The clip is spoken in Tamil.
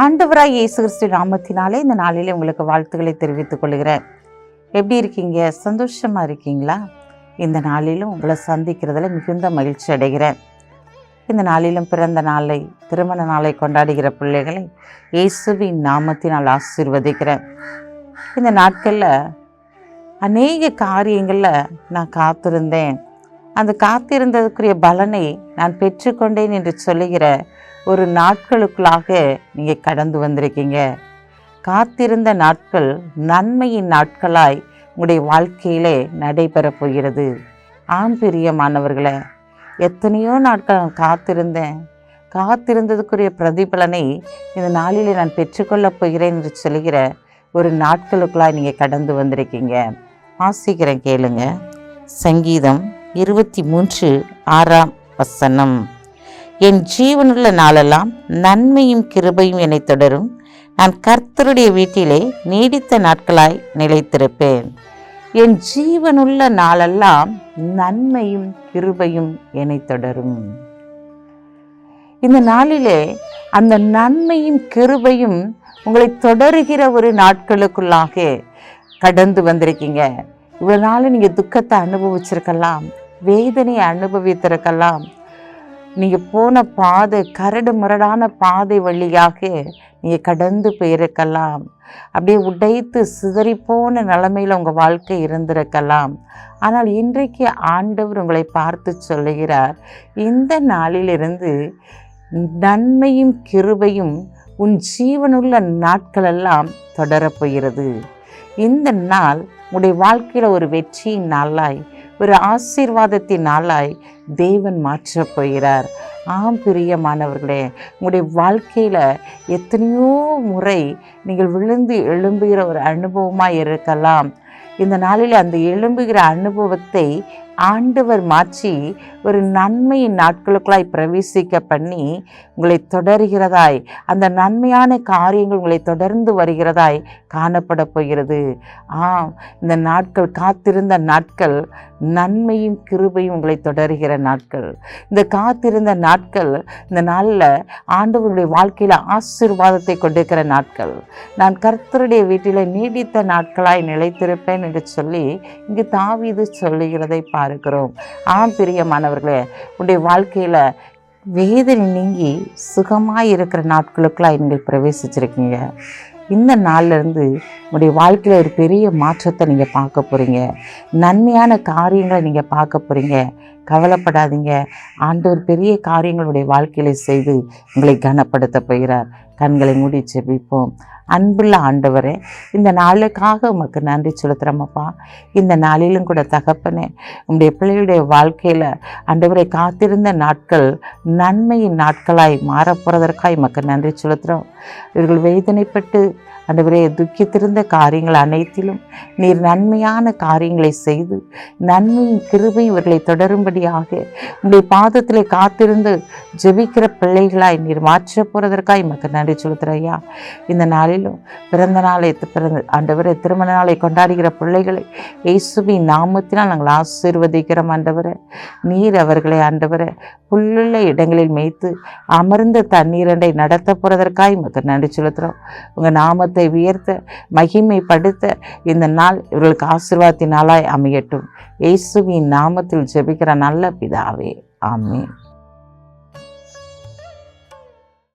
ஆண்டவராய் இயேசு கிறிஸ்து நாமத்தினாலே இந்த நாளிலே உங்களுக்கு வாழ்த்துக்களை தெரிவித்துக் கொள்கிறேன். எப்படி இருக்கீங்க? சந்தோஷமாக இருக்கீங்களா? இந்த நாளிலும் உங்களை சந்திக்கிறதுல மிகுந்த மகிழ்ச்சி அடைகிறேன். இந்த நாளிலும் பிறந்த நாளை திருமண நாளை கொண்டாடுகிற பிள்ளைகளை இயேசுவின் நாமத்தினால் ஆசீர்வதிக்கிறேன். இந்த நாட்களில் அநேக காரியங்களில் நான் காத்திருந்தேன். அந்த காத்திருந்ததுக்குரிய பலனை நான் பெற்றுக்கொண்டேன் என்று சொல்லுகிற ஒரு நாட்களுக்குள்ளாக நீங்கள் கடந்து வந்திருக்கீங்க. காத்திருந்த நாட்கள் நன்மையின் நாட்களாய் உங்களுடைய வாழ்க்கையிலே நடைபெறப் போகிறது. ஆம் பிரியமானவர்களை எத்தனையோ நாட்கள் நான் காத்திருந்தேன். காத்திருந்ததுக்குரிய பிரதிபலனை இந்த நாளிலே நான் பெற்றுக்கொள்ளப் போகிறேன் என்று சொல்லுகிற ஒரு நாட்களுக்குள்ளாய் நீங்கள் கடந்து வந்திருக்கீங்க. ஆசிக்கிறேன் கேளுங்க. சங்கீதம் இருபத்தி மூன்று ஆறாம் வசனம். என் ஜீவனுள்ள நாளெல்லாம் நன்மையும் கிருபையும் என்னை தொடரும். நான் கர்த்தருடைய வீட்டிலே நீடித்த நாட்களாய் நிலைத்திருப்பேன். என் ஜீவனுள்ள நாளெல்லாம் நன்மையும் கிருபையும் என்னை தொடரும். இந்த நாளிலே அந்த நன்மையும் கிருபையும் உங்களை தொடருகிற ஒரு நாட்களுக்குள்ளாக கடந்து வந்திருக்கீங்க. இவ்வளோ நாள் நீங்கள் துக்கத்தை அனுபவிச்சிருக்கலாம். வேதனையை அனுபவித்திருக்கலாம். நீங்கள் போன பாதை கரடு முரடான பாதை வழியாக நீங்கள் கடந்து போயிருக்கலாம். அப்படியே உடைத்து சிதறிப்போன நிலமையில் உங்கள் வாழ்க்கை இருந்திருக்கலாம். ஆனால் இன்றைக்கு ஆண்டவர் உங்களை பார்த்து சொல்லுகிறார் இந்த நாளிலிருந்து நன்மையும் கிருபையும் உன் ஜீவனுள்ள நாட்களெல்லாம் தொடரப்போகிறது இந்த நாள் உடைய வாழ்க்கையில் ஒரு வெற்றியின் நாளாய் ஒரு ஆசீர்வாதத்தின் நாளாய் தேவன் மாற்றப் போகிறார். ஆம் பிரியமானவர்களே உங்களுடைய வாழ்க்கையில் எத்தனையோ முறை நீங்கள் விழுந்து எழும்புகிற ஒரு அனுபவமாக இருக்கலாம். இந்த நாளில் அந்த எழும்புகிற அனுபவத்தை ஆண்டவர் மாற்றி ஒரு நன்மையின் நாட்களுக்குள்ளாய் பிரவேசிக்க பண்ணி உங்களை தொடர்கிறதாய் அந்த நன்மையான காரியங்கள் உங்களை தொடர்ந்து வருகிறதாய் காணப்பட போகிறது. ஆம் இந்த நாட்கள் காத்திருந்த நாட்கள் நன்மையும் கிருபையும் உங்களை தொடர்கிற நாட்கள். இந்த காத்திருந்த நாட்கள் இந்த நாளில் ஆண்டவருடைய வாழ்க்கையில் ஆசீர்வாதத்தை கொண்டிருக்கிற நாட்கள். நான் கர்த்தருடைய வீட்டில் நீடித்த நாட்களாய் நிலைத்திருப்பேன் என்று சொல்லி இங்கு தாவிது சொல்லுகிறதை இருக்கிறோம். ஆம் பிரியமானவர்களே உன்னுடைய வாழ்க்கையில் வேதனை நீங்கி சுகமாக இருக்கிற நாட்களுக்கெல்லாம் நீங்கள் பிரவேசிச்சிருக்கீங்க. இந்த நாள்லேருந்து உங்களுடைய வாழ்க்கையில் ஒரு பெரிய மாற்றத்தை நீங்கள் பார்க்க போகிறீங்க நன்மையான காரியங்களை நீங்கள் பார்க்க போகிறீங்க கவலைப்படாதீங்க. ஆண்டவர் பெரிய காரியங்களுடைய வாழ்க்கையில செய்து உங்களை கனப்படுத்த போகிறார். கண்களை மூடி செபிப்போம் அன்புள்ள ஆண்டவரே இந்த நாளுக்காக உமக்கு நன்றி செலுத்துகிறோமப்பா இந்த நாளிலும் கூட தகப்பனே உங்களுடைய பிள்ளைகளுடைய வாழ்க்கையில் ஆண்டவரை காத்திருந்த நாட்கள் நன்மையின் நாட்களாய் மாறப்போகிறதற்காக உமக்கு நன்றி செலுத்துகிறோம் இவர்கள் வேதனைப்பட்டு ஆண்டவரே துக்கித்திருந்த காரியங்கள் அனைத்திலும் நீர் நன்மையான காரியங்களை செய்து நன்மையும் கிருபையும் இவர்களை தொடரும்படி தொடரும்படியாக உங்களுடைய பாதத்திலே காத்திருந்து ஜெபிக்கிற பிள்ளைகளாய் நீர் மாற்ற போகிறதற்காக எமக்கு நன்றி செலுத்துறையா இந்த நாளிலும் பிறந்த நாளை பிறந்த ஆண்டவரை திருமண நாளை கொண்டாடுகிற பிள்ளைகளை இயேசுவின் நாமத்தினால் நாங்கள் ஆசீர்வதிக்கிறோம் ஆண்டவரை. நீர் அவர்களை ஆண்டவரை புல்லுள்ள இடங்களில் மேய்த்து அமர்ந்த தண்ணீரண்டை நடத்த போகிறதற்காக எமக்கு நன்றி செலுத்துகிறோம் உங்கள் நாமத்தை உயர்த்த மகிமைப்படுத்த இந்த நாள் இவர்களுக்கு ஆசீர்வாதத்தினாலாய் அமையட்டும். இயேசுவின் நாமத்தில் ஜெபிக்கிற நல்ல பிதாவே. ஆமே